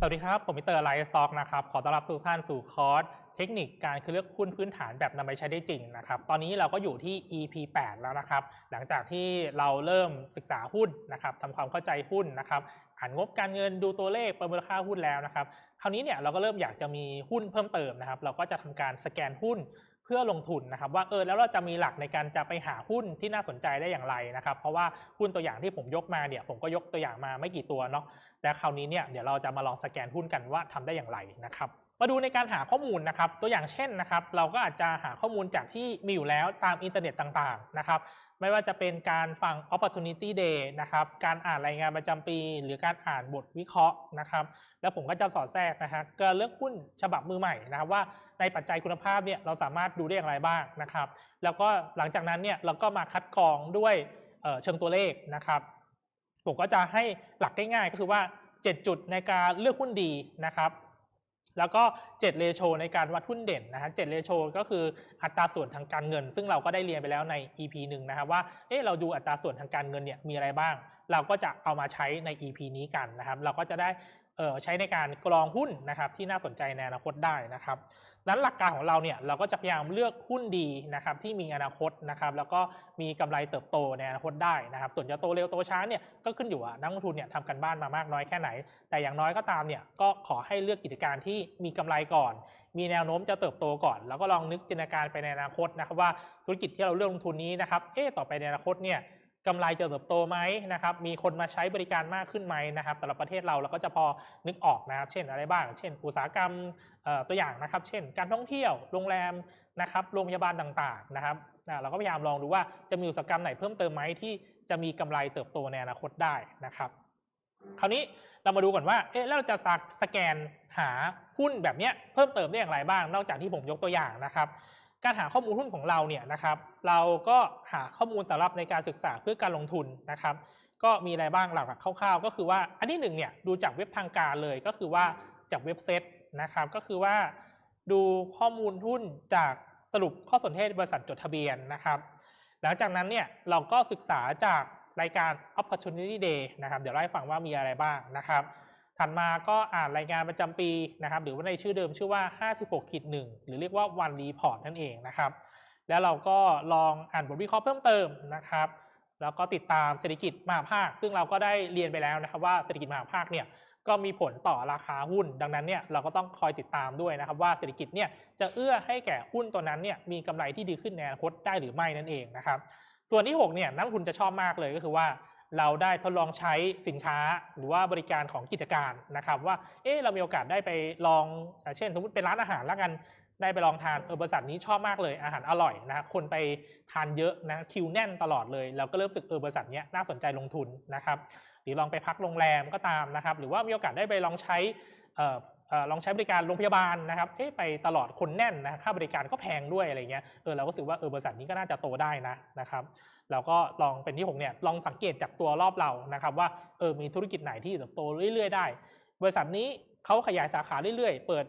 สวัสดีครับ ผมมิเตอร์ไลฟ์สต็อกนะครับ ขอต้อนรับทุกท่านสู่คอร์สเทคนิคการคือเลือกหุ้นพื้นฐานแบบนำไปใช้ได้จริงนะครับ ตอนนี้เราก็อยู่ที่ EP 8 แล้วนะครับ หลังจากที่เราเริ่มศึกษาหุ้นนะครับทำความเข้าใจหุ้นนะครับ อ่านงบการเงินดูตัวเลขประเมินค่าหุ้นแล้วนะครับ คราวนี้เนี่ยเราก็เริ่มอยากจะมีหุ้นเพิ่มเติมนะครับ เราก็จะทำการสแกนหุ้น เพื่อลงทุนนะครับว่าเออแล้วเราจะมีหลักในการจะไปหาหุ้นที่น่าสนใจได้อย่างไรนะครับเพราะว่าหุ้นตัวอย่างที่ผมยกมาเนี่ยผมก็ยกตัวอย่างมาไม่กี่ตัวเนาะแต่คราวนี้เนี่ยเดี๋ยวเราจะมาลองสแกนหุ้นกันว่าทำได้อย่างไรนะครับมาดูในการหาข้อมูลนะครับตัวอย่างเช่นนะครับเราก็อาจจะหาข้อมูลจากที่มีอยู่แล้วตามอินเทอร์เน็ตต่างๆนะครับ ไม่ว่าจะเป็นการฟัง opportunity day นะครับ การอ่านรายงานประจำปี หรือการอ่านบทวิเคราะห์นะครับ แล้วผมก็จะสอดแทรกนะฮะการเลือกหุ้นฉบับมือใหม่นะครับว่าในปัจจัยคุณภาพเนี่ยเราสามารถดูได้อย่างไรบ้างนะครับ แล้วก็หลังจากนั้นเนี่ยเราก็มาคัดกรองด้วยเเชิงตัวเลขนะครับ ผมก็จะให้หลักง่ายๆก็คือว่า 7 จุดในการเลือกหุ้นดีนะครับ แล้วก็7เรโชในการวัดหุ้นเด่นนะฮะ7เรโชก็คืออัตราส่วนทางการเงิน ซึ่งเราก็ได้เรียนไปแล้วใน EP หนึ่งนะครับว่าเอ๊ะเราดูอัตราส่วนทางการเงินเนี่ยมีอะไรบ้าง เราก็จะเอามาใช้ใน EP นี้กันนะครับ เราก็จะได้เออใช้ในการกรองหุ้นนะครับที่น่าสนใจในอนาคตได้นะครับ นั้นหลักการของเราเนี่ยเราก็จะพยายามเลือกหุ้นดีนะครับที่มีอนาคตนะครับแล้วก็มีกำไรเติบโตในอนาคตได้นะครับส่วนจะโตเร็วโตช้าเนี่ยก็ขึ้นอยู่ว่านักลงทุนเนี่ยทำกันบ้านมามากน้อยแค่ไหน แต่อย่างน้อยก็ตามเนี่ยก็ขอให้เลือกกิจการที่มีกำไรก่อน มีแนวโน้มจะเติบโตก่อน แล้วก็ลองนึกจินตนาการไปในอนาคตนะครับว่าธุรกิจที่เราเลือกลงทุนนี้นะครับเอ๊ต่อไปในอนาคตเนี่ย กำไรจะเติบโตไหมนะครับ มีคนมาใช้บริการมากขึ้นไหมนะครับแต่ละประเทศเราเราก็จะพอนึกออกนะครับ เช่นอะไรบ้าง เช่น อุตสาหกรรมตัวอย่างนะครับ เช่น การท่องเที่ยว โรงแรมนะครับ โรงพยาบาลต่างๆนะครับเราก็พยายามลองดูว่าจะมีอุตสาหกรรมไหนเพิ่มเติมไหมที่จะมีกำไรเติบโตในอนาคตได้นะครับ คราวนี้เรามาดูก่อนว่า เอ๊ะแล้วเราจะสแกนหาหุ้นแบบเนี้ยเพิ่มเติมได้อย่างไรบ้าง นอกจากที่ผมยกตัวอย่างนะครับ การหาข้อมูลหุ้นของเราเนี่ยนะครับเราก็หาข้อมูลสำหรับในการศึกษาเพื่อการลงทุนนะครับ ก็มีอะไรบ้างหลักๆคร่าวๆ ก็คือว่าอันที่หนึ่งเนี่ยดูจากเว็บทางการเลยก็คือว่าจากเว็บเซตนะครับก็คือว่าดูข้อมูลหุ้นจากสรุปข้อสนเทศบริษัทจดทะเบียนนะครับหลังจากนั้นเนี่ยเราก็ศึกษาจากรายการ Opportunity Day นะครับเดี๋ยวเล่าให้ฟังว่ามีอะไรบ้างนะครับ ถัดมาก็อ่านรายงานประจำปีนะครับ หรือว่าในชื่อเดิมชื่อว่า 56ขีด1หรือเรียกว่า One Report นั่นเองนะครับ แล้วเราก็ลองอ่านบทวิเคราะห์เพิ่มเติมนะครับ แล้วก็ติดตามเศรษฐกิจมหาภาค ซึ่งเราก็ได้เรียนไปแล้วนะครับว่าเศรษฐกิจมหาภาคเนี่ยก็มีผลต่อราคาหุ้น ดังนั้นเนี่ยเราก็ต้องคอยติดตามด้วยนะครับว่าเศรษฐกิจเนี่ยจะเอื้อให้แก่หุ้นตัวนั้นเนี่ยมีกำไรที่ดีขึ้นในอนาคตได้หรือไม่นั่นเองนะครับ ส่วนที่6เนี่ยนักทุนจะชอบมากเลยก็คือว่า เราได้ทดลองใช้สินค้าหรือว่าบริการของกิจการนะครับว่าเออเรามีโอกาสได้ไปลองอ่าเช่น สมมติเป็นร้านอาหารแล้วกันได้ไปลองทานเออบริษัทนี้ชอบมากเลยอาหารอร่อยนะคนไปทานเยอะนะคิวแน่นตลอดเลยเราก็เริ่มรู้สึกเออบริษัทเนี้ยน่าสนใจลงทุนนะครับหรือลองไปพักโรงแรมก็ตามนะครับ หรือว่ามีโอกาสได้ไปลองใช้เออลองใช้บริการโรงพยาบาลนะครับเอ๊ไปตลอดคนแน่นนะค่าบริการก็แพงด้วยอะไรเงี้ยเออเราก็รู้สึกว่าเออบริษัทนี้ก็น่าจะโตได้นะนะครับ เราก็ลองเป็นที่หกเนี่ยลองสังเกตจากตัวรอบเรานะครับว่าเออมีธุรกิจไหนที่เติบโตเรื่อยๆได้ บริษัทนี้เขาขยายสาขาเรื่อยๆ เปิด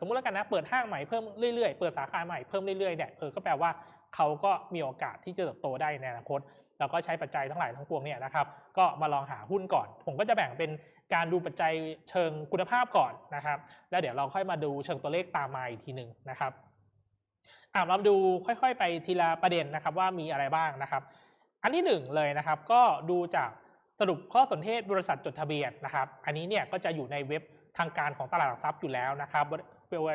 สมมุติแล้วกันนะเปิดห้างใหม่เพิ่มเรื่อยๆ เปิดสาขาใหม่เพิ่มเรื่อยๆเนี่ยเออก็แปลว่าเขาก็มีโอกาสที่จะเติบโตได้ในอนาคตเราก็ใช้ปัจจัยทั้งหลายทั้งปวงเนี่ยนะครับ ก็มาลองหาหุ้นก่อน ผมก็จะแบ่งเป็นการดูปัจจัยเชิงคุณภาพก่อนนะครับ แล้วเดี๋ยวเราค่อยมาดูเชิงตัวเลขตามมาอีกทีหนึ่งนะครับ อะเราดูค่อยๆ ไปทีละประเด็นนะครับว่ามีอะไรบ้างนะครับ อันที่หนึ่งเลยนะครับก็ดูจากสรุปข้อสนเทศบริษัทจดทะเบียนนะครับ อันนี้เนี่ยก็จะอยู่ในเว็บทางการของตลาดหลักทรัพย์อยู่แล้วนะครับ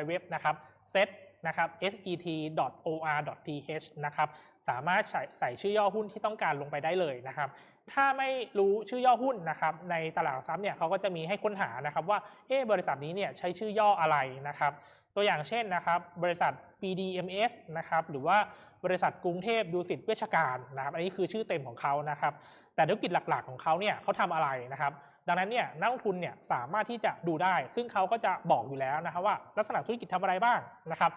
เว็บนะครับ set นะครับ set.or.th นะครับสามารถใส่ใส่ชื่อย่อหุ้นที่ต้องการลงไปได้เลยนะครับ ถ้าไม่รู้ชื่อย่อหุ้นนะครับในตลาดหลักทรัพย์เนี่ยเขาก็จะมีให้ค้นหานะครับว่าเอ๊บริษัทนี้เนี่ยใช้ชื่อย่ออะไรนะครับ ตัวอย่างเช่นนะครับบริษัท BDMs นะครับหรือว่าบริษัทกรุงเทพดูสิตเวชการนะครับอันนี้คือชื่อเต็มของเขานะครับ แต่ธุรกิจหลักๆของเขาเนี่ยเขาทำอะไรนะครับ ดังนั้นเนี่ยนักลงทุนเนี่ยสามารถที่จะดูได้ ซึ่งเขาก็จะบอกอยู่แล้วนะครับว่าลักษณะธุรกิจทำอะไรบ้างนะครับ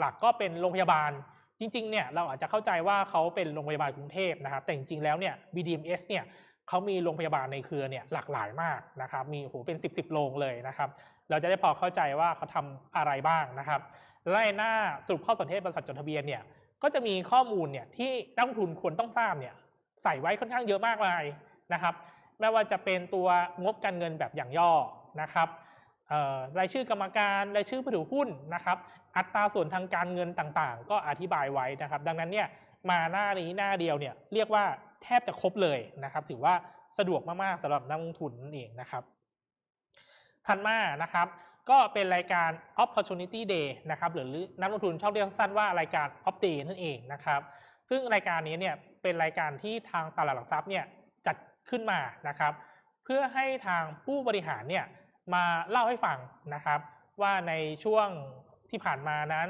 หลักๆก็เป็นโรงพยาบาลจริงๆเนี่ยเราอาจจะเข้าใจว่าเขาเป็นโรงพยาบาลกรุงเทพนะครับ แต่จริงๆแล้วเนี่ย BDMs เนี่ยเขามีโรงพยาบาลในเครือเนี่ยหลากหลายมากนะครับ มีโอ้โหเป็น 10บสโรงเลยนะครับ เราจะได้พอเข้าใจว่าเขาทำอะไรบ้างนะครับและในหน้าสรุปข้อสนเทศบริษัทจดทะเบียนเนี่ยก็จะมีข้อมูลเนี่ยที่นักลงทุนควรต้องทราบเนี่ยใส่ไว้ค่อนข้างเยอะมากมายนะครับไม่ว่าจะเป็นตัวงบการเงินแบบอย่างย่อนะครับเอ่อรายชื่อกรรมการรายชื่อผู้ถือหุ้นนะครับ อัตราส่วนทางการเงินต่างๆ ก็อธิบายไว้นะครับ ดังนั้นเนี่ยมาหน้านี้หน้าเดียวเนี่ยเรียกว่าแทบจะครบเลยนะครับ ถือว่าสะดวกมากๆสำหรับนักลงทุนนั่นเองนะครับ ถัดมานะครับก็เป็นรายการ opportunity day นะครับหรือนักลงทุนชอบเรียกสั้นว่ารายการ op day นั่นเองนะครับซึ่งรายการนี้เนี่ยเป็นรายการที่ทางตลาดหลักทรัพย์เนี่ยจัดขึ้นมานะครับเพื่อให้ทางผู้บริหารเนี่ยมาเล่าให้ฟังนะครับว่าในช่วงที่ผ่านมานั้น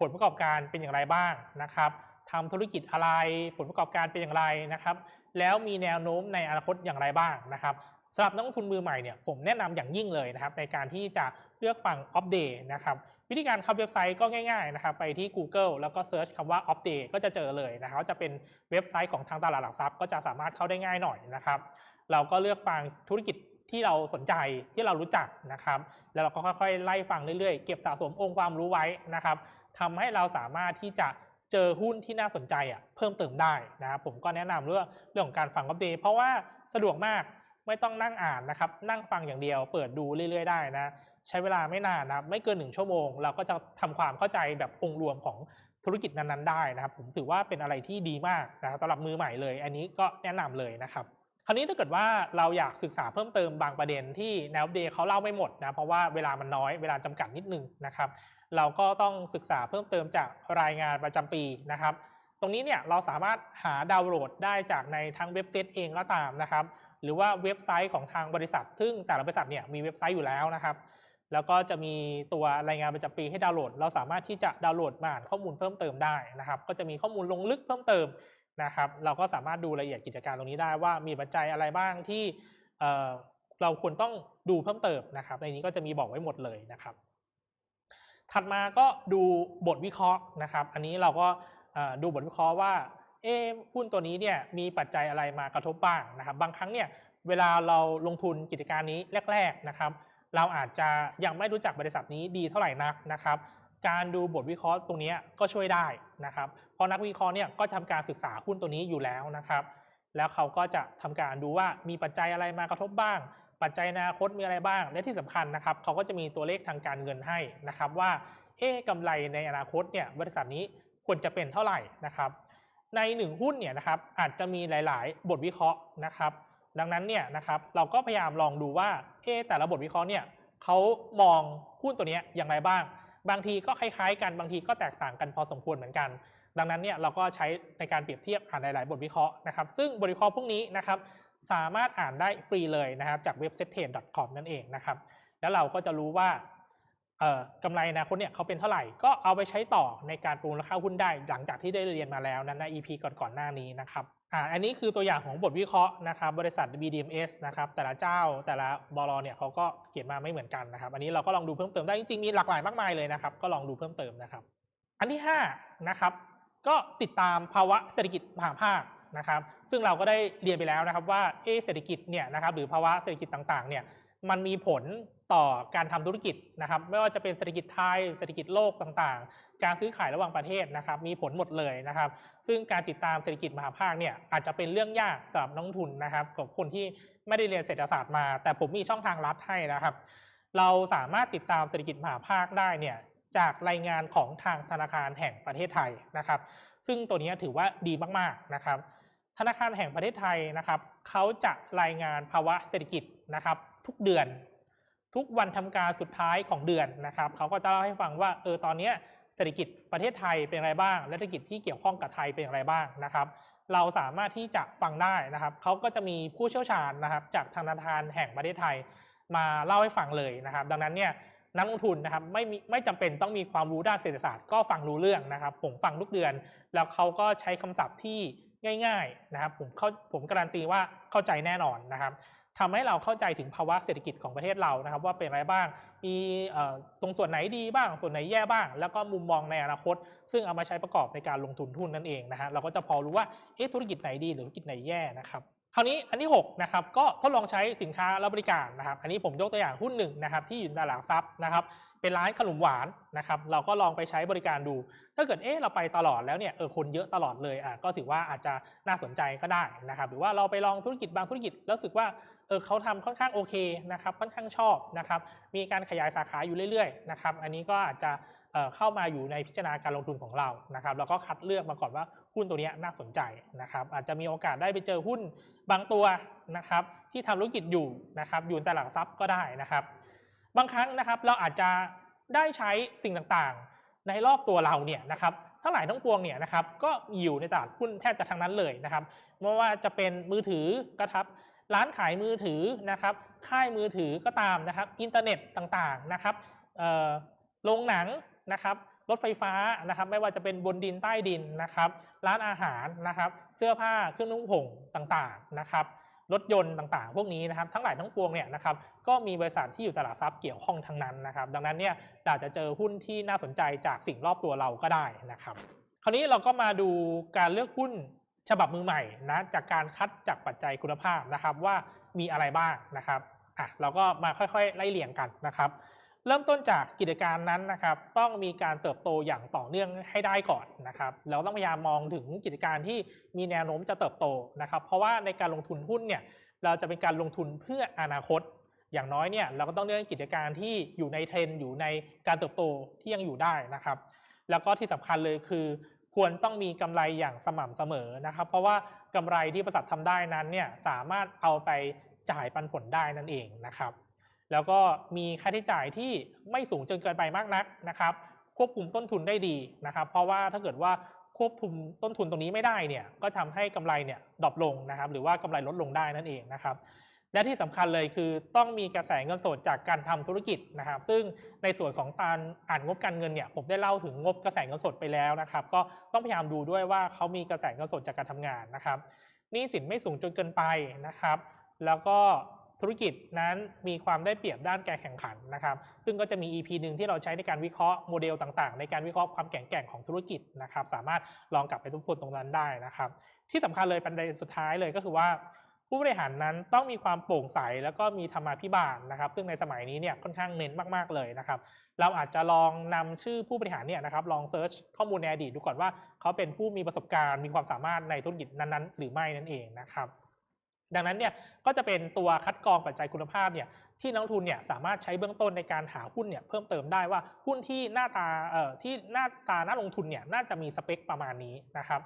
ผลประกอบการเป็นอย่างไรบ้างนะครับทำธุรกิจอะไรผลประกอบการเป็นอย่างไรนะครับ แล้วมีแนวโน้มในอนาคตอย่างไรบ้างนะครับ สำหรับนักลงทุนมือใหม่เนี่ยผมแนะนำอย่างยิ่งเลยนะครับในการที่จะเลือกฟัง Off Day นะครับวิธีการเข้าเว็บไซต์ก็ง่ายๆนะครับไปที่ Google แล้วก็เซิร์ชคำว่า Off Day ก็จะเจอเลยนะครับจะเป็นเว็บไซต์ของทางตลาดหลักทรัพย์ก็จะสามารถเข้าได้ง่ายหน่อยนะครับเราก็เลือกฟังธุรกิจที่เราสนใจที่เรารู้จักนะครับ แล้วเราก็ค่อยๆ ไล่ฟังเรื่อยๆ เก็บสะสมองค์ความรู้ไว้นะครับทำให้เราสามารถที่จะเจอหุ้นที่น่าสนใจอะเพิ่มเติมได้นะครับผมก็แนะนำเรื่องเรื่องของการฟังอัปเดตเพราะว่าสะดวกมาก ไม่ต้องนั่งอ่านนะครับ นั่งฟังอย่างเดียว เปิดดูเรื่อยๆได้นะ ใช้เวลาไม่นานนะไม่เกินหนึ่งชั่วโมง เราก็จะทำความเข้าใจแบบองค์รวมของธุรกิจนั้นๆได้นะครับ ผมถือว่าเป็นอะไรที่ดีมากนะครับสำหรับมือใหม่เลย อันนี้ก็แนะนำเลยนะครับคราวนี้ถ้าเกิดว่าเราอยากศึกษาเพิ่มเติมบางประเด็นที่แนวเดย์เขาเล่าไม่หมดนะเพราะว่าเวลามันน้อยเวลาจำกัดนิดนึงนะครับ เราก็ต้องศึกษาเพิ่มเติมจากรายงานประจำปีนะครับ ตรงนี้เนี่ยเราสามารถหาดาวน์โหลดได้จากในทั้งเว็บไซต์เองก็ตามนะครับ หรือว่าเว็บไซต์ของทางบริษัท ซึ่งแต่ละบริษัทเนี่ยมีเว็บไซต์อยู่แล้วนะครับ แล้วก็จะมีตัวรายงานประจำปีให้ดาวน์โหลด เราสามารถที่จะดาวน์โหลดมาอ่านข้อมูลเพิ่มเติมได้นะครับ ก็จะมีข้อมูลลงลึกเพิ่มเติมนะครับ เราก็สามารถดูรายละเอียดกิจการตรงนี้ได้ว่ามีปัจจัยอะไรบ้างที่เเราควรต้องดูเพิ่มเติมนะครับ ในนี้ก็จะมีบอกไว้หมดเลยนะครับ ถัดมาก็ดูบทวิเคราะห์นะครับ อันนี้เราก็ดูบทวิเคราะห์ว่า เอ๊หุ้นตัวนี้เนี่ยมีปัจจัยอะไรมากระทบบ้างนะครับบางครั้งเนี่ยเวลาเราลงทุนกิจการนี้แรกๆนะครับ เราอาจจะยังไม่รู้จักบริษัทนี้ดีเท่าไหร่นักนะครับ การดูบทวิเคราะห์ตรงนี้ก็ช่วยได้นะครับ เพราะนักวิเคราะห์เนี่ยก็ทำการศึกษาหุ้นตัวนี้อยู่แล้วนะครับ แล้วเขาก็จะทำการดูว่ามีปัจจัยอะไรมากระทบบ้าง ปัจจัยอนาคตมีอะไรบ้าง และที่สำคัญนะครับเขาก็จะมีตัวเลขทางการเงินให้นะครับ ว่าเอ๊กำไรในอนาคตเนี่ยบริษัทนี้ควรจะเป็นเท่าไหร่นะครับ ในหนึ่งหุ้นเนี่ยนะครับอาจจะมีหลาย ๆ บทวิเคราะห์นะครับ ดังนั้นเนี่ยนะครับเราก็พยายามลองดูว่าเอแต่ละบทวิเคราะห์เนี่ยเขามองหุ้นตัวเนี้ยอย่างไรบ้าง บางทีก็คล้าย ๆ กันบางทีก็แตกต่างกันพอสมควรเหมือนกัน ดังนั้นเนี่ยเราก็ใช้ในการเปรียบเทียบอ่านหลาย ๆ บทวิเคราะห์นะครับซึ่งบทวิเคราะห์พวกนี้นะครับสามารถอ่านได้ฟรีเลยนะครับจากเว็บ s e t t a d c o m นั่นเองนะครับแล้วเราก็จะรู้ว่า กำไรอนาคตเนี่ยเขาเป็นเท่าไหร่ก็เอาไปใช้ต่อในการปรุงราคาหุ้นได้ หลังจากที่ได้เรียนมาแล้วนั้นใน EP ก่อนๆหน้านี้นะครับอ่าอันนี้คือตัวอย่างของบทวิเคราะห์นะครับบริษัท BDMs นะครับแต่ละเจ้าแต่ละบลเนี่ยเขาก็เขียนมาไม่เหมือนกันนะครับ อันนี้เราก็ลองดูเพิ่มเติมได้จริงๆมีหลากหลายมากมายเลยนะครับ ก็ลองดูเพิ่มเติมนะครับ อันที่5นะครับก็ติดตามภาวะเศรษฐกิจมหาภาคนะครับ ซึ่งเราก็ได้เรียนไปแล้วนะครับว่าเอเศรษฐกิจเนี่ยนะครับหรือภาวะเศรษฐกิจต่างๆเนี่ย มันมีผลต่อการทำธุรกิจนะครับ ไม่ว่าจะเป็นเศรษฐกิจไทยเศรษฐกิจโลกต่างๆ การซื้อขายระหว่างประเทศนะครับ มีผลหมดเลยนะครับ ซึ่งการติดตามเศรษฐกิจมหาภาคเนี่ยอาจจะเป็นเรื่องยากสำหรับนักลงทุนนะครับกับคนที่ไม่ได้เรียนเศรษฐศาสตร์มา แต่ผมมีช่องทางลัดให้นะครับ เราสามารถติดตามเศรษฐกิจมหาภาคได้เนี่ยจากรายงานของทางธนาคารแห่งประเทศไทยนะครับ ซึ่งตัวนี้ถือว่าดีมากๆนะครับ ธนาคารแห่งประเทศไทยนะครับเขาจะรายงานภาวะเศรษฐกิจนะครับ ทุกเดือน ทุกวันทำการสุดท้ายของเดือนนะครับเขาก็จะเล่าให้ฟังว่าเออตอนนี้เศรษฐกิจประเทศไทยเป็นอะไรบ้างและเศรษฐกิจที่เกี่ยวข้องกับไทยเป็นอย่างไรบ้างนะครับ เราสามารถที่จะฟังได้นะครับเขาก็จะมีผู้เชี่ยวชาญนะครับ จากธนาคารแห่งประเทศไทยมาเล่าให้ฟังเลยนะครับ ดังนั้นเนี่ยนักลงทุนนะครับไม่มีไม่จำเป็นต้องมีความรู้ด้านเศรษฐศาสตร์ก็ฟังรู้เรื่องนะครับ ผมฟังทุกเดือน แล้วเขาก็ใช้คำศัพท์ที่ง่าย ๆนะครับ ผมเขาผมการันตีว่าเข้าใจแน่นอนนะครับ ทำให้เราเข้าใจถึงภาวะเศรษฐกิจของประเทศเรานะครับ ว่าเป็นอะไรบ้าง มีตรงส่วนไหนดีบ้าง ส่วนไหนแย่บ้าง แล้วก็มุมมองในอนาคต ซึ่งเอามาใช้ประกอบในการลงทุนหุ้นนั่นเองนะฮะเราก็จะพอรู้ว่าเอ๊ะธุรกิจไหนดีหรือธุรกิจไหนแย่นะครับคราวนี้อันที่6นะครับก็ทดลองใช้สินค้าและบริการนะครับ อันนี้ผมยกตัวอย่างหุ้นหนึ่งนะครับที่อยู่ในตลาดหลักทรัพย์นะครับเป็นร้านขนมหวานนะครับ เราก็ลองไปใช้บริการดู ถ้าเกิดเอ๊ะเราไปตลอดแล้วเนี่ยเออคนเยอะตลอดเลยอะก็ถือว่าอาจจะน่าสนใจก็ได้นะครับ หรือว่าเราไปลองธุรกิจบางธุรกิจแล้วรู้สึกว่า เออเขาทำค่อนข้างโอเคนะครับค่อนข้างชอบนะครับมีการขยายสาขาอยู่เรื่อยๆนะครับอันนี้ก็อาจจะเข้ามาอยู่ในพิจารณาการลงทุนของเรานะครับแล้วก็คัดเลือกมาก่อนว่าหุ้นตัวนี้น่าสนใจนะครับอาจจะมีโอกาสได้ไปเจอหุ้นบางตัวนะครับที่ทำธุรกิจอยู่นะครับอยู่ในตลาดหลักทรัพย์ก็ได้นะครับ บางครั้งนะครับเราอาจจะได้ใช้สิ่งต่างๆ ในรอบตัวเราเนี่ยนะครับทั้งหลายทั้งปวงเนี่ยนะครับก็อยู่ในตลาดหุ้นแทบจะทั้งนั้นเลยนะครับไม่ว่าจะเป็นมือถือก็ครับ ร้านขายมือถือนะครับค่ายมือถือก็ตามนะครับ อินเทอร์เน็ตต่างๆนะครับโรงหนังนะครับรถไฟฟ้านะครับไม่ว่าจะเป็นบนดินใต้ดินนะครับ ร้านอาหารนะครับ เสื้อผ้าเครื่องนุ่งห่มต่างๆนะครับรถยนต์ต่างๆ พวกนี้นะครับ ทั้งหลายทั้งปวงเนี่ยนะครับก็มีบริษัทที่อยู่ตลาดทรัพย์เกี่ยวข้องทั้งนั้นนะครับ ดังนั้นเนี่ยอาจจะเจอหุ้นที่น่าสนใจจากสิ่งรอบตัวเราก็ได้นะครับ คราวนี้เราก็มาดูการเลือกหุ้น ฉบับมือใหม่นะจากการคัดจากปัจจัยคุณภาพนะครับว่ามีอะไรบ้างนะครับอะเราก็มาค่อยๆ ไล่เลี่ยงกันนะครับ เริ่มต้นจากกิจการนั้นนะครับ ต้องมีการเติบโตอย่างต่อเนื่องให้ได้ก่อนนะครับเราต้องพยายามมองถึงกิจการที่มีแนวโน้มจะเติบโตนะครับ เพราะว่าในการลงทุนหุ้นเนี่ยเราจะเป็นการลงทุนเพื่ออนาคต อย่างน้อยเนี่ยเราก็ต้องเลือกกิจการที่อยู่ในเทรนอยู่ในการเติบโตที่ยังอยู่ได้นะครับ แล้วก็ที่สำคัญเลยคือ ควรต้องมีกำไรอย่างสม่ำเสมอนะครับ เพราะว่ากำไรที่บริษัททำได้นั้นเนี่ยสามารถเอาไปจ่ายปันผลได้นั่นเองนะครับ แล้วก็มีค่าใช้จ่ายที่ไม่สูงจนเกินไปมากนักนะครับ ควบคุมต้นทุนได้ดีนะครับ เพราะว่าถ้าเกิดว่าควบคุมต้นทุนตรงนี้ไม่ได้เนี่ยก็ทำให้กำไรเนี่ยดรอปลงนะครับ หรือว่ากำไรลดลงได้นั่นเองนะครับ และที่สำคัญเลยคือต้องมีกระแสเงินสดจากการทำธุรกิจนะครับ ซึ่งในส่วนของการอ่านงบการเงินเนี่ยผมได้เล่าถึงงบกระแสเงินสดไปแล้วนะครับ ก็ต้องพยายามดูด้วยว่าเขามีกระแสเงินสดจากการทำงานนะครับนี้สินไม่สูงจนเกินไปนะครับ แล้วก็ธุรกิจนั้นมีความได้เปรียบด้านการแข่งขันนะครับ ซึ่งก็จะมี EP หนึ่งที่เราใช้ในการวิเคราะห์โมเดลต่างๆ ในการวิเคราะห์ความแข็งแกร่งของธุรกิจนะครับ สามารถลองกลับไปทบทวนตรงนั้นได้นะครับ ที่สำคัญเลยประเด็นสุดท้ายเลยก็คือว่า ผู้บริหารนั้นต้องมีความโปร่งใสแล้วก็มีธรรมาภิบาลนะครับ ซึ่งในสมัยนี้เนี่ยค่อนข้างเน้นมากๆเลยนะครับ เราอาจจะลองนำชื่อผู้บริหารเนี่ยนะครับลองเซิร์ชข้อมูลในอดีตดูก่อนว่า เขาเป็นผู้มีประสบการณ์มีความสามารถในธุรกิจนั้นๆ หรือไม่นั่นเองนะครับ ดังนั้นเนี่ยก็จะเป็นตัวคัดกรองปัจจัยคุณภาพเนี่ยที่นักลงทุนเนี่ยสามารถใช้เบื้องต้นในการหาหุ้นเนี่ยเพิ่มเติมได้ว่าหุ้นที่หน้าตาเอ่อที่หน้าตาน่าลงทุนเนี่ยน่าจะมีสเปคประมาณนี้นะครับ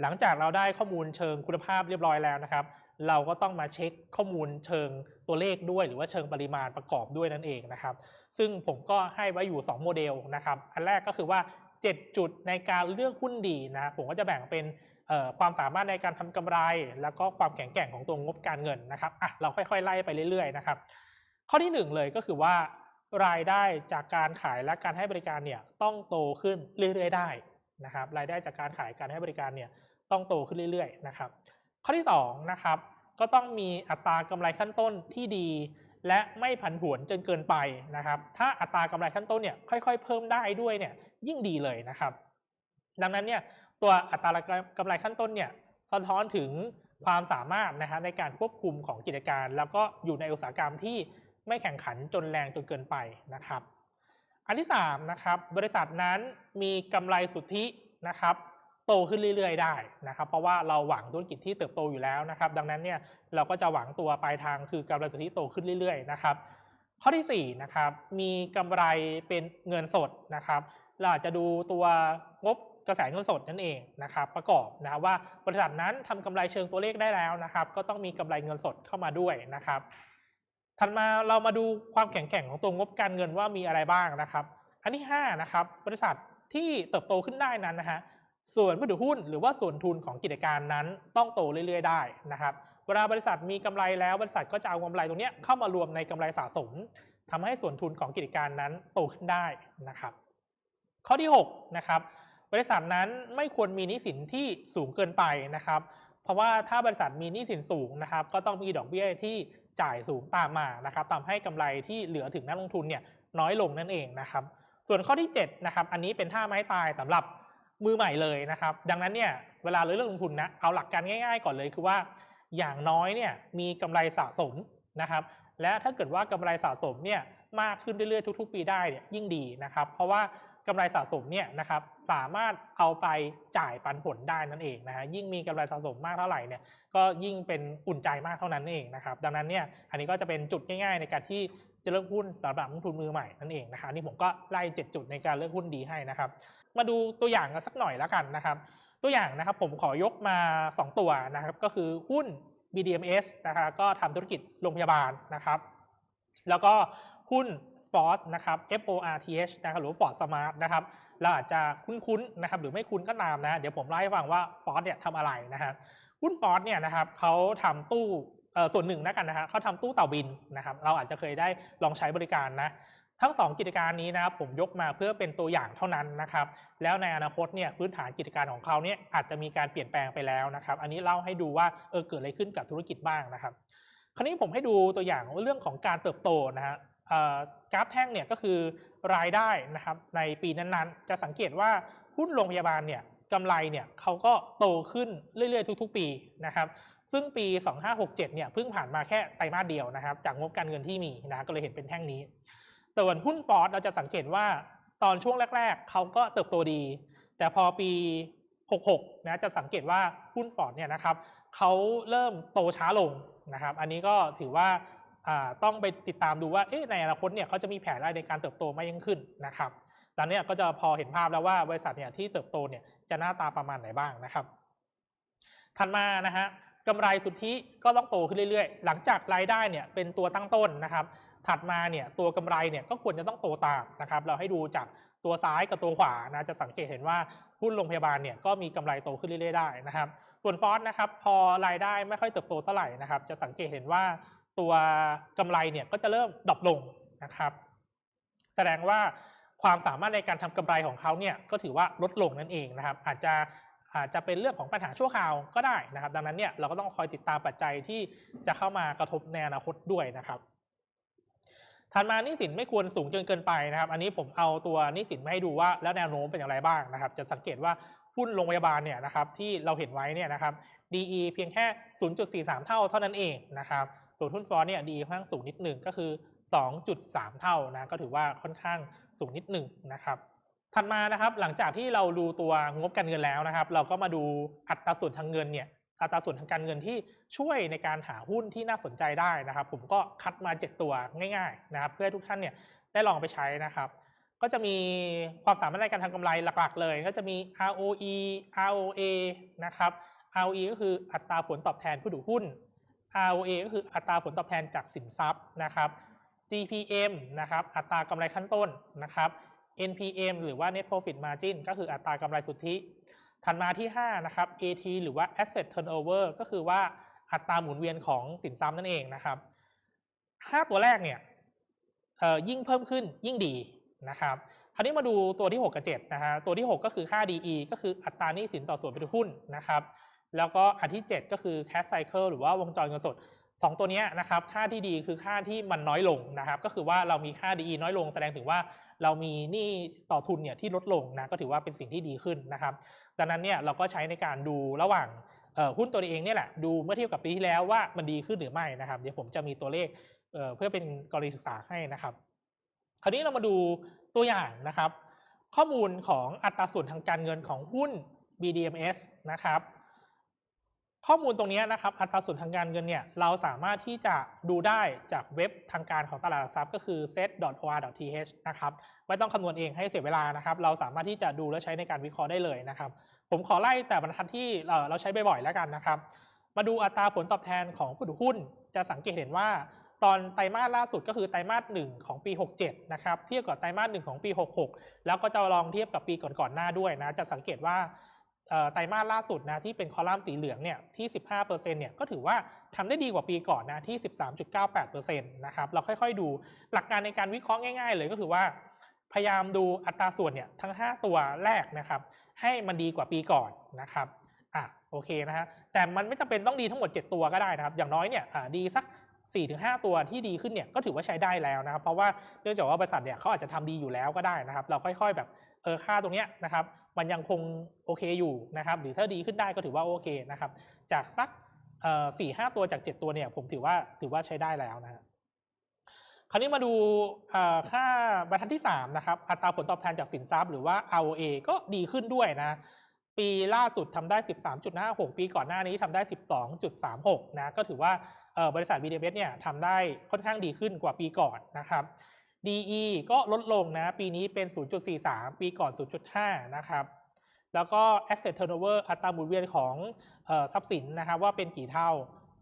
หลังจากเราได้ข้อมูลเชิงคุณภาพเรียบร้อยแล้วนะครับ เราก็ต้องมาเช็คข้อมูลเชิงตัวเลขด้วย หรือว่าเชิงปริมาณประกอบด้วยนั่นเองนะครับ ซึ่งผมก็ให้ไว้อยู่ 2 โมเดลนะครับ อันแรกก็คือว่า 7 จุดในการเลือกหุ้นดีนะผมก็จะแบ่งเป็นความสามารถในการทำกำไร แล้วก็ความแข็งแกร่งของตัวงบการเงินนะครับอะเราค่อยๆไล่ไปเรื่อยๆนะครับ ข้อที่หนึ่งเลยก็คือว่ารายได้จากการขายและการให้บริการเนี่ยต้องโตขึ้นเรื่อยๆได้นะครับ รายได้จากการขายการให้บริการเนี่ยต้องโตขึ้นเรื่อยๆนะครับ ข้อที่สองนะครับก็ต้องมีอัตรากำไรขั้นต้นที่ดี และไม่ผันผวนจนเกินไปนะครับ ถ้าอัตรากำไรขั้นต้นเนี่ยค่อยๆ เพิ่มได้ด้วยเนี่ยยิ่งดีเลยนะครับ ดังนั้นเนี่ยตัวอัตรากำไรขั้นต้นเนี่ยสะท้อนถึงความสามารถนะฮะในการควบคุมของกิจการ แล้วก็อยู่ในอุตสาหกรรมที่ไม่แข่งขันจนแรงจนเกินไปนะครับ อันที่3นะครับบริษัทนั้นมีกำไรสุทธินะครับ โตขึ้นเรื่อยๆ ได้นะครับ เพราะว่าเราหวังธุรกิจที่เติบโตอยู่แล้วนะครับ ดังนั้นเนี่ยเราก็จะหวังตัวปลายทางคือกำไรสุทธิโตขึ้นเรื่อยๆ นะครับ ข้อที่4นะครับมีกำไรเป็นเงินสดนะครับ เราอาจจะดูตัวงบกระแสเงินสดนั่นเองนะครับประกอบนะว่าบริษัทนั้นทำกำไรเชิงตัวเลขได้แล้วนะครับ ก็ต้องมีกำไรเงินสดเข้ามาด้วยนะครับถัดมาเรามาดูความแข็งแกร่งของตัวงบการเงินว่ามีอะไรบ้างนะครับ อันที่5นะครับบริษัทที่เติบโตขึ้นได้นั้นนะฮะ ส่วนผู้ถือหุ้นหรือว่าส่วนทุนของกิจการนั้นต้องโตเรื่อย ๆ ได้นะครับเวลาบริษัทมีกำไรแล้วบริษัทก็จะเอากำไรตรงนี้เข้ามารวมในกำไรสะสมทำให้ส่วนทุนของกิจการนั้นโตขึ้นได้นะครับ ข้อที่6นะครับบริษัทนั้นไม่ควรมีหนี้สินที่สูงเกินไปนะครับ เพราะว่าถ้าบริษัทมีหนี้สินสูงนะครับ ก็ต้องมีดอกเบี้ยที่จ่ายสูงตามมานะครับทำให้กำไรที่เหลือถึงนักลงทุนเนี่ยน้อยลงนั่นเองนะครับ ส่วนข้อที่7นะครับอันนี้เป็นท่าไม้ตายสำหรับ มือใหม่เลยนะครับ ดังนั้นเนี่ยเวลาเราเลือกลงทุนนะเอาหลักการง่าย ๆ ก่อนเลยคือว่าอย่างน้อยเนี่ยมีกำไรสะสมนะครับ และถ้าเกิดว่ากำไรสะสมเนี่ยมากขึ้นเรื่อยๆทุก ๆ ปีได้เนี่ยยิ่งดีนะครับ เพราะว่ากำไรสะสมเนี่ยนะครับสามารถเอาไปจ่ายปันผลได้นั่นเองนะฮะยิ่งมีกำไรสะสมมากเท่าไหร่เนี่ยก็ยิ่งเป็นอุ่นใจมากเท่านั้นเองนะครับ ดังนั้นเนี่ยอันนี้ก็จะเป็นจุดง่ายๆ ในการที่จะเลือกหุ้นสำหรับนักลงทุนมือใหม่นั่นเองนะครับนี่ผมก็ไล่ 7 จุดในการเลือกหุ้นดีให้นะครับ มาดูตัวอย่างกันสักหน่อยแล้วกันนะครับ ตัวอย่างนะครับผมขอยกมา 2 ตัวนะครับ ก็คือหุ้น BDMs นะครับก็ทำธุรกิจโรงพยาบาลนะครับ แล้วก็หุ้น Ford นะครับ FORTH นะครับหรือ Ford Smart นะครับเราอาจจะคุ้นๆนะครับหรือไม่คุ้นก็ตามนะ เดี๋ยวผมเล่าให้ฟังว่า Ford เนี่ยทำอะไรนะครับหุ้น Ford เนี่ยนะครับเขาทำตู้ส่วนหนึ่งนะกันนะครับเขาทำตู้เต่าบินนะครับ เราอาจจะเคยได้ลองใช้บริการนะ ทั้ง 2 กิจการนี้นะครับผมยกมาเพื่อเป็นตัวอย่างเท่านั้นนะครับแล้วในอนาคตเนี่ยพื้นฐานกิจการของเขาเนี่ยอาจจะมีการเปลี่ยนแปลงไปแล้วนะครับอันนี้เล่าให้ดูว่าเออเกิดอะไรขึ้นกับธุรกิจบ้างนะครับ คราวนี้ผมให้ดูตัวอย่างเรื่องของการเติบโตนะฮะกราฟแท่งเนี่ยก็คือรายได้นะครับในปีนั้นๆ จะสังเกตว่าหุ้นโรงพยาบาลเนี่ยกำไรเนี่ยเขาก็โตขึ้นเรื่อยๆ ทุก ๆ ปีนะครับซึ่งปี 2567เนี่ยเพิ่งผ่านมาแค่ไตรมาสเดียวนะครับจากงบการเงินที่มีนะก็เลยเห็นเป็นแท่งนี้ ส่วนหุ้นฟอร์ดเราจะสังเกตว่าตอนช่วงแรก ๆเขาก็เติบโตดี แต่พอปี 66 นะจะสังเกตว่าหุ้นฟอร์ดเนี่ยนะครับเขาเริ่มโตช้าลงนะครับ อันนี้ก็ถือว่าต้องไปติดตามดูว่าในอนาคตเนี่ยเขาจะมีแผนอะไรในการเติบโตมากยิ่งขึ้นนะครับตอนนี้ก็จะพอเห็นภาพแล้วว่าบริษัทเนี่ยที่เติบโตเนี่ยจะหน้าตาประมาณไหนบ้างนะครับ ถัดมานะฮะกำไรสุทธิก็ต้องโตขึ้นเรื่อยๆ หลังจากรายได้เนี่ยเป็นตัวตั้งต้นนะครับ ถัดมาเนี่ยตัวกำไรเนี่ยก็ควรจะต้องโตตามนะครับเราให้ดูจากตัวซ้ายกับตัวขวานะจะสังเกตเห็นว่าหุ้นโรงพยาบาลเนี่ยก็มีกำไรโตขึ้นเรื่อยๆได้นะครับ ส่วนฟอสนะครับพอรายได้ไม่ค่อยเติบโตเท่าไหร่นะครับ จะสังเกตเห็นว่าตัวกำไรเนี่ยก็จะเริ่มดรอปลงนะครับ แสดงว่าความสามารถในการทำกำไรของเขาเนี่ยก็ถือว่าลดลงนั่นเองนะครับ อาจจะอาจจะเป็นเรื่องของปัญหาชั่วคราวก็ได้นะครับ ดังนั้นเนี่ยเราก็ต้องคอยติดตามปัจจัยที่จะเข้ามากระทบในอนาคตด้วยนะครับ ถัดมาหนี้สินไม่ควรสูงจนเกินไปนะครับ อันนี้ผมเอาตัวหนี้สินมาให้ดูว่าแล้วแนวโน้มเป็นอย่างไรบ้างนะครับ จะสังเกตว่าหุ้นโรงพยาบาลเนี่ยนะครับที่เราเห็นไว้เนี่ยนะครับ DE เพียงแค่ 0.43 เท่าเท่านั้นเองนะครับส่วนหุ้นฟอร์เนี่ย DE ค่อนข้างสูงนิดหนึ่งก็คือ 2.3 เท่านะก็ถือว่าค่อนข้างสูงนิดหนึ่งนะครับถัดมานะครับหลังจากที่เราดูตัวงบการเงินแล้วนะครับ เราก็มาดูอัตราส่วนทางเงินเนี่ย อัตราส่วนทางการเงินที่ช่วยในการหาหุ้นที่น่าสนใจได้นะครับ ผมก็คัดมา 7 ตัวง่ายๆนะครับ เพื่อให้ทุกท่านเนี่ยได้ลองไปใช้นะครับ ก็จะมีความสามารถในการทำกำไรหลักๆ เลย ก็จะมี ROE ROA นะครับ ROE ก็คืออัตราผลตอบแทนผู้ถือหุ้น ROA ก็คืออัตราผลตอบแทนจากสินทรัพย์นะครับ GPM นะครับ อัตรากำไรขั้นต้นนะครับ NPM หรือว่า Net Profit Margin ก็คืออัตรากำไรสุทธิ ถัดมาที่ 5 นะครับ AT หรือว่า Asset Turnover ก็คือว่าอัตราหมุนเวียนของสินทรัพย์นั่นเองนะครับ 5 ตัวแรกเนี่ยยิ่งเพิ่มขึ้นยิ่งดีนะครับคราวนี้มาดูตัวที่ 6 กับ 7 นะฮะ ตัวที่ 6 ก็คือค่า DE ก็คืออัตราหนี้สินต่อส่วนเป็นหุ้นนะครับ แล้วก็อันที่ 7 ก็คือ cash cycle หรือว่าวงจรเงินสดสองตัวเนี้ยนะครับ ค่าที่ดีคือค่าที่มันน้อยลงนะครับ ก็คือว่าเรามีค่า DE น้อยลงแสดงถึงว่า เรามีหนี้ต่อทุนเนี่ยที่ลดลงนะก็ถือว่าเป็นสิ่งที่ดีขึ้นนะครับดังนั้นเนี่ยเราก็ใช้ในการดูระหว่างหุ้นตัวเองเนี่ยแหละดูเมื่อเทียบกับปีที่แล้วว่ามันดีขึ้นหรือไม่นะครับ เดี๋ยวผมจะมีตัวเลขเเพื่อเป็นกรณีศึกษาให้นะครับ คราวนี้เรามาดูตัวอย่างนะครับ ข้อมูลของอัตราส่วนทางการเงินของหุ้น BDMs นะครับ ข้อมูลตรงนี้นะครับอัตราส่วนทางการเงินเนี่ยเราสามารถที่จะดูได้จากเว็บทางการของตลาดหลักทรัพย์ก็คือ set.or.th นะครับไม่ต้องคำนวณเองให้เสียเวลานะครับเราสามารถที่จะดูและใช้ในการวิเคราะห์ได้เลยนะครับ ผมขอไล่แต่บรรทัดที่เราใช้บ่อยๆแล้วกันนะครับ มาดูอัตราผลตอบแทนของผู้ถือหุ้น จะสังเกตเห็นว่า ตอนไตรมาสล่าสุดก็คือไตรมาสหนึ่งของปี 67 นะครับเทียบกับไตรมาสหนึ่งของปี 66 แล้วก็จะลองเทียบกับปีก่อนๆหน้าด้วยนะจะสังเกตว่า ไตรมาสล่าสุดนะที่เป็นคอลัมน์สีเหลืองเนี่ยที่ 15%เนี่ยก็ถือว่าทำได้ดีกว่าปีก่อนนะที่ 13.98%นะครับเราค่อยๆดูหลักการในการวิเคราะห์ง่าย ๆ เลยก็คือว่า พยายามดูอัตราส่วนเนี่ยทั้ง 5 ตัวแรกนะครับ ให้มันดีกว่าปีก่อนนะครับอะโอเคนะฮะแต่มันไม่จำเป็นต้องดีทั้งหมด 7 ตัวก็ได้นะครับ อย่างน้อยเนี่ยอ่าดีสัก4-5 ตัวที่ดีขึ้นเนี่ยก็ถือว่าใช้ได้แล้วนะครับ เพราะว่าเนื่องจากว่าบริษัทเนี่ยเขาอาจจะทำดีอยู่แล้วก็ได้นะครับ เราค่อยๆแบบ เออค่าตรงเนี้ยนะครับมันยังคงโอเคอยู่นะครับหรือถ้าดีขึ้นได้ก็ถือว่าโอเคนะครับจากสักเอ่อสี่ห้าตัวจากเจ็ดตัวเนี่ยผมถือว่าถือว่าใช้ได้แล้วนะฮะคราวนี้มาดูเอ่อค่าบรรทัดที่สามนะครับอัตราผลตอบแทนจากสินทรัพย์หรือว่า ROA ก็ดีขึ้นด้วยนะปีล่าสุดทำได้ 13.56 ปีก่อนหน้านี้ทำได้ 12.36 นะ ก็ถือว่าเอ่อบริษัท b d m เนี่ยทำได้ค่อนข้างดีขึ้นกว่าปีก่อนนะครับ DE ก็ลดลงนะ ปีนี้เป็น 0.43 ปีก่อน 0.5 นะครับ แล้วก็ asset turnover อัตราหมุนเวียนของอทรัพย์สินนะครับว่าเป็นกี่เท่า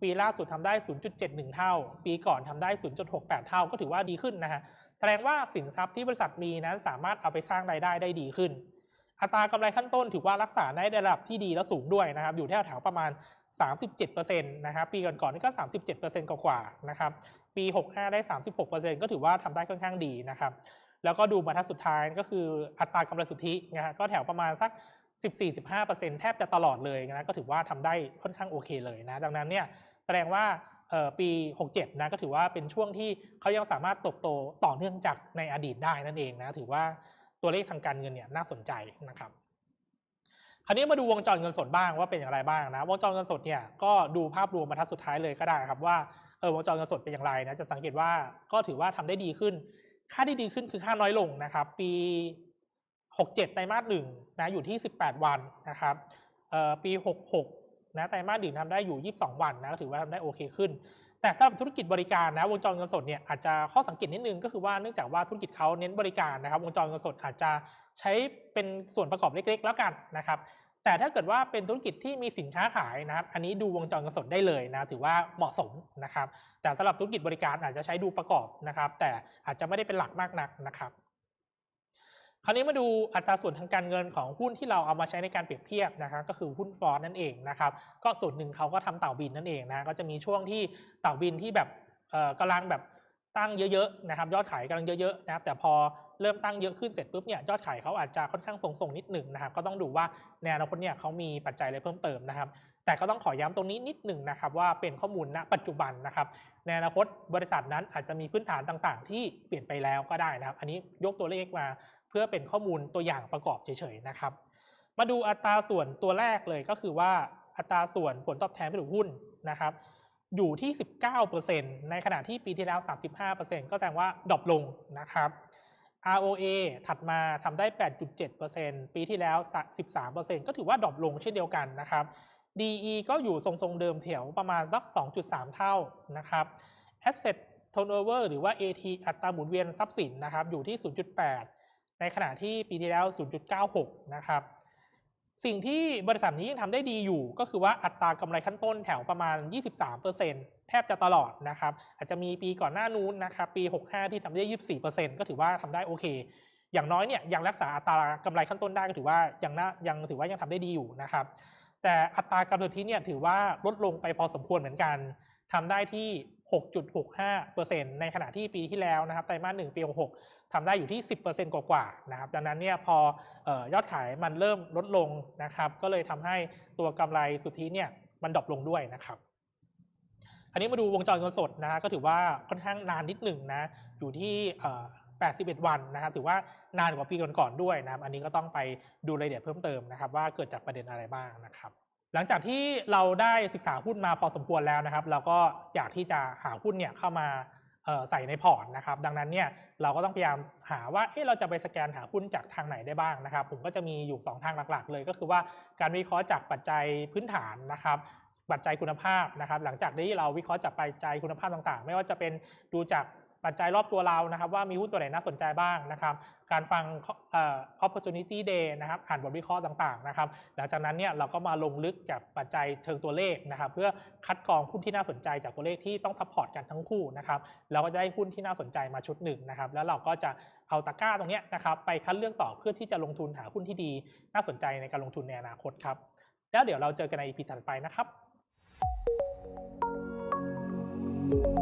ปีล่าสุดทำได้ 0.71 เท่า ปีก่อนทำได้ 0.68 เท่า ก็ถือว่าดีขึ้นนะฮะ แสดงว่าสินทรัพย์ที่บริษัทมีนั้นสามารถเอาไปสร้างรายได้ได้ดีขึ้น อัตรากำไรขั้นต้นถือว่ารักษาได้ในระดับที่ดีและสูงด้วยนะครับ อยู่แถวๆประมาณ 37%นะครับ ปีก่อนๆนี่ก็ 37%กว่าๆ นะครับ ปี 65 ได้ 36%ก็ถือว่าทำได้ค่อนข้างดีนะครับแล้วก็ดูบรรทัดสุดท้ายก็คืออัตรากำไรสุทธินะฮะก็แถวประมาณสัก 14-15%แทบจะตลอดเลยนะก็ถือว่าทำได้ค่อนข้างโอเคเลยนะดังนั้นเนี่ยแสดงว่าปี 67 นะก็ถือว่าเป็นช่วงที่เขายังสามารถเติบโตต่อเนื่องจากในอดีตได้นั่นเองนะถือว่าตัวเลขทางการเงินเนี่ยน่าสนใจนะครับคราวนี้มาดูวงจรเงินสดบ้างว่าเป็นอย่างไรบ้างนะวงจรเงินสดเนี่ยก็ดูภาพรวมบรรทัดสุดท้ายเลยก็ได้ครับว่า เออวงจรเงินสดเป็นอย่างไรนะจะสังเกตว่าก็ถือว่าทำได้ดีขึ้น ค่าที่ดีขึ้นคือค่าน้อยลงนะครับ ปี 67ไตรมาสหนึ่งนะอยู่ที่ 18 วันนะครับเอ่อปี 66นะไตรมาสหนึ่งทำได้อยู่ 22 วันนะก็ถือว่าทำได้โอเคขึ้น แต่สำหรับธุรกิจบริการนะวงจรเงินสดเนี่ยอาจจะข้อสังเกตนิดนึงก็คือว่าเนื่องจากว่าธุรกิจเขาเน้นบริการนะครับ วงจรเงินสดอาจจะใช้เป็นส่วนประกอบเล็ก ๆ แล้วกันนะครับ แต่ถ้าเกิดว่าเป็นธุรกิจที่มีสินค้าขายนะครับ อันนี้ดูวงจรเงินสดได้เลยนะ ถือว่าเหมาะสมนะครับ แต่สำหรับธุรกิจบริการอาจจะใช้ดูประกอบนะครับ แต่อาจจะไม่ได้เป็นหลักมากนักนะครับ คราวนี้มาดูอัตราส่วนทางการเงินของหุ้นที่เราเอามาใช้ในการเปรียบเทียบนะครับ ก็คือหุ้นฟอร์นั่นเองนะครับ ก็ส่วนหนึ่งเขาก็ทำเต่าบินนั่นเองนะ ก็จะมีช่วงที่เต่าบินที่แบบเอ่อกำลังแบบ ตั้งเยอะๆนะครับ ยอดขายกำลังเยอะๆนะครับแต่พอเริ่มตั้งเยอะขึ้นเสร็จปุ๊บเนี่ยยอดขายเขาอาจจะค่อนข้างทรงๆนิดหนึ่งนะครับก็ต้องดูว่าในอนาคตเนี่ยเขามีปัจจัยอะไรเพิ่มเติมนะครับ แต่ก็ต้องขอย้ำตรงนี้นิดหนึ่งนะครับว่าเป็นข้อมูลณปัจจุบันนะครับในอนาคตบริษัทนั้นอาจจะมีพื้นฐานต่างๆ ที่เปลี่ยนไปแล้วก็ได้นะครับ อันนี้ยกตัวเลขมาเพื่อเป็นข้อมูลตัวอย่างประกอบเฉยๆนะครับ มาดูอัตราส่วนตัวแรกเลยก็คือว่าอัตราส่วนผลตอบแทนผู้ถือหุ้นนะครับ อยู่ที่ 19%ในขณะที่ปีที่แล้ว 35%ก็แสดงว่าดรอปลงนะครับ ROA ถัดมาทำได้ 8.7%ปีที่แล้ว 13%ก็ถือว่าดรอปลงเช่นเดียวกันนะครับ DE ก็อยู่ทรงๆเดิมแถวประมาณสัก 2.3 เท่านะครับ Asset Turnover หรือว่า AT อัตราหมุนเวียนทรัพย์สินนะครับอยู่ที่ 0.8 ในขณะที่ปีที่แล้ว 0.96 นะครับ สิ่งที่บริษัทนี้ยังทำได้ดีอยู่ ก็คือว่าอัตรากำไรขั้นต้นแถวประมาณ 23%แทบจะตลอดนะครับอาจจะมีปีก่อนหน้านู้นนะครับปี 65 ที่ทำได้ 24%ก็ถือว่าทำได้โอเค อย่างน้อยเนี่ยยังรักษาอัตรากำไรขั้นต้นได้ก็ถือว่ายังน่ายังถือว่ายังทำได้ดีอยู่นะครับแต่อัตรากำไรทธิเนี่ยถือว่าลดลงไปพอสมควรเหมือนกันทำได้ที่ 6.65%ในขณะที่ปีที่แล้วนะครับไตรมาสหนึ่งปี 66 ทำได้อยู่ที่ 10%กว่าๆนะครับดังนั้นเนี่ยพอออยอดขายมันเริ่มลดลงนะครับ ก็เลยทำให้ตัวกำไรสุทธิเนี่ยมันดรอปลงด้วยนะครับอันนี้มาดูวงจรเงินสดนะก็ถือว่าค่อนข้างนานนิดหนึ่งนะอยู่ที่81 วันนะครับถือว่านานกว่าปีก่อนๆด้วยนะครับอันนี้ก็ต้องไปดูรายละเอียดเพิ่มเติมนะครับ ว่าเกิดจากประเด็นอะไรบ้างนะครับ หลังจากที่เราได้ศึกษาหุ้นมาพอสมควรแล้วนะครับ เราก็อยากที่จะหาหุ้นเนี่ยเข้ามา ใส่ในพอร์ตนะครับ ดังนั้นเนี่ยเราก็ต้องพยายามหาว่าเอ๊ะเราจะไปสแกนหาหุ้นจากทางไหนได้บ้างนะครับ ผมก็จะมีอยู่ 2 ทางหลักๆ เลย ก็คือว่าการวิเคราะห์จากปัจจัยพื้นฐานนะครับปัจจัยคุณภาพนะครับ หลังจากที่เราวิเคราะห์จากปัจจัยคุณภาพต่างๆ ไม่ว่าจะเป็นดูจาก ปัจจัยรอบตัวเรานะครับ ว่ามีหุ้นตัวไหนน่าสนใจบ้างนะครับ การฟังเอ่อ opportunity day นะครับอ่านบทวิเคราะห์ต่างๆนะครับ หลังจากนั้นเนี่ยเราก็มาลงลึกกับปัจจัยเชิงตัวเลขนะครับ เพื่อคัดกรองหุ้นที่น่าสนใจจากตัวเลขที่ต้องซัพพอร์ตกันทั้งคู่นะครับเราก็จะได้หุ้นที่น่าสนใจมาชุดหนึ่งนะครับ แล้วเราก็จะเอาตะกร้าตรงนี้นะครับ ไปคัดเลือกต่อเพื่อที่จะลงทุนหาหุ้นที่ดี น่าสนใจในการลงทุนในอนาคตครับ แล้วเดี๋ยวเราเจอกันใน EP ถัดไปนะครับ thank you